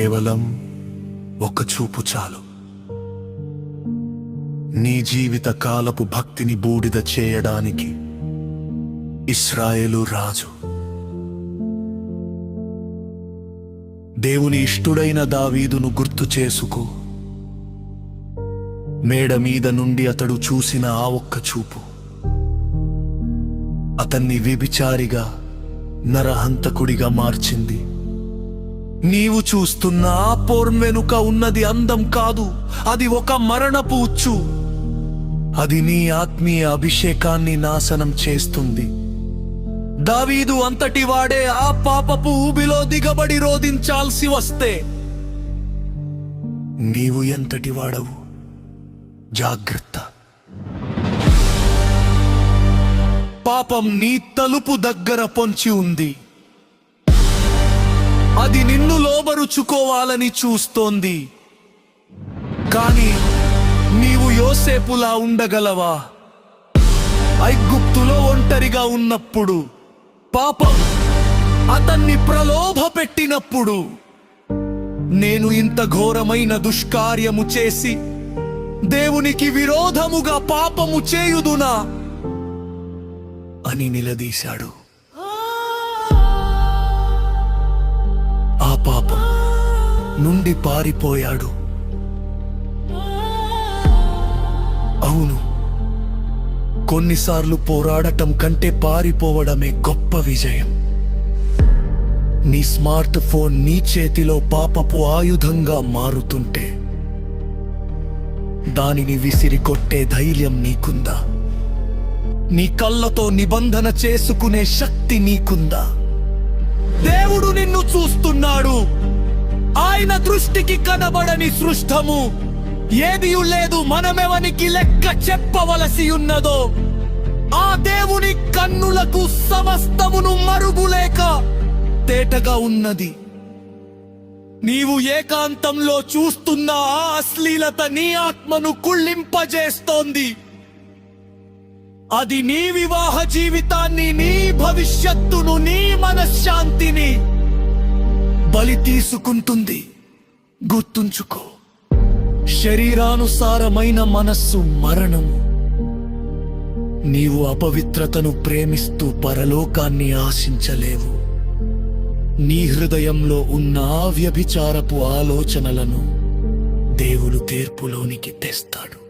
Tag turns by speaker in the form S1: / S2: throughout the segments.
S1: కేవలం ఒక చూపు చాలు. నీ జీవిత కాలపు భక్తిని బూడిద చేయడానికి ఇస్రాయేలు రాజు. దేవుని ఇష్టుడైన దావీదును గుర్తు చేసుకో. మేడ మీద నుండి అతడు చూసిన ఆ ఒక్క చూపు. అతన్ని వ్యభిచారిగా నరహంతకుడిగా మార్చింది. నీవు చూస్తున్న ఆ పోర్మెనుక ఉన్నది అందం కాదు. అది ఒక మరణపు ఉచ్చు అది నీ ఆత్మీయ అభిషేకాన్ని నాశనం చేస్తుంది. దావీదు అంతటి వాడే ఆ పాపపు ఊబిలో దిగబడి రోధించాల్సి వస్తే. నీవు ఎంతటి వాడవు? జాగ్రత్త. పాపం నీ తలుపు దగ్గర పొంచి ఉంది. అది నిన్ను లోబరుచుకోవాలని చూస్తోంది. కానీ నీవు యోసేపులా ఉండగలవా? ఐగుప్తులో ఒంటరిగా ఉన్నప్పుడు పాపం అతన్ని ప్రలోభ పెట్టినప్పుడు నేను ఇంత ఘోరమైన దుష్కార్యము చేసి దేవునికి విరోధముగా పాపము చేయుదునా? అని నిలదీశాడు. పాపం నుండి పారిపోయాడు. అవును కొన్నిసార్లు పోరాడటం కంటే పారిపోవడమే గొప్ప విజయం. నీ స్మార్ట్ ఫోన్ నీ చేతిలో పాపపు ఆయుధంగా మారుతుంటే దానిని విసిరి కొట్టే ధైర్యం నీకుందా? నీ కళ్ళతో నిబంధన చేసుకునే శక్తి నీకుందా? దేవుడు నిన్ను చూస్తున్నాడు. ఆయన దృష్టికి కనబడని సృష్టము. ఏది లేదు మనమెవనికి లెక్క చెప్పవలసి ఉన్నదో. ఆ దేవుని కన్నులకు సమస్తమును మరుగులేక తేటగా ఉన్నది. నీవు ఏకాంతంలో చూస్తున్న ఆ అశ్లీలత నీ ఆత్మను కుళ్ళింపజేస్తోంది. అది నీ వివాహ జీవితాన్ని నీ భవిష్యత్తును నీ మనశ్శాంతిని బలి తీసుకుంటుంది. గుర్తుంచుకో శరీరానుసారమైన మనస్సు మరణము. నీవు అపవిత్రతను ప్రేమిస్తూ పరలోకాన్ని ఆశించలేవు. నీ హృదయంలో ఉన్న వ్యభిచారపు ఆలోచనలను దేవుడు తీర్పులోనికి తెస్తాడు.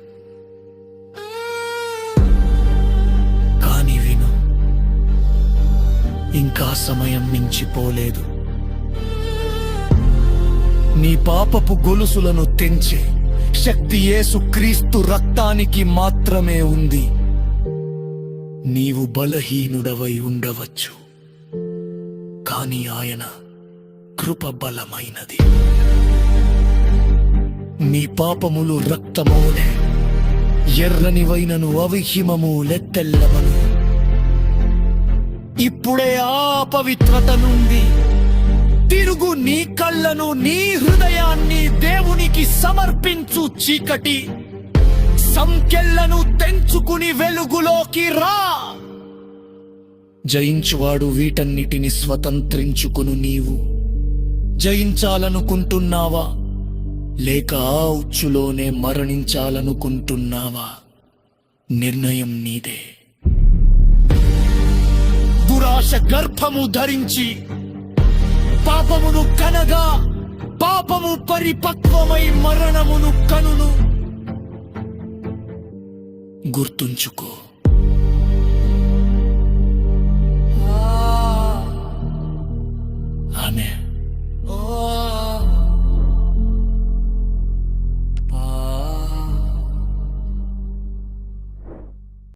S1: ఇంకా సమయం మించిపోలేదు. నీ పాపపు గొలుసులను తెంచే శక్తి యేసు క్రీస్తు రక్తానికి మాత్రమే ఉంది. నీవు బలహీనుడవై ఉండవచ్చు. కాని ఆయన కృప బలమైనది నీ పాపములు రక్తమౌనే ఎర్రనివైనను అవిహిమము లెత్తెల్లవను. ఇప్పుడే ఆ పవిత్రత నుండి తిరుగు నీ కళ్ళను నీ హృదయాన్ని దేవునికి సమర్పించు చీకటి సంకెళ్ళను తెంచుకుని వెలుగులోకి రా. జయించువాడు వీటన్నిటిని స్వతంత్రించుకును నీవు. జయించాలనుకుంటున్నావా? లేక ఆ ఉచ్చులోనే మరణించాలనుకుంటున్నావా? నిర్ణయం నీదే. దురాశ గర్భము ధరించి పాపమును కనగా పాపము పరిపక్వమై మరణమును కనును. గుర్తుంచుకో.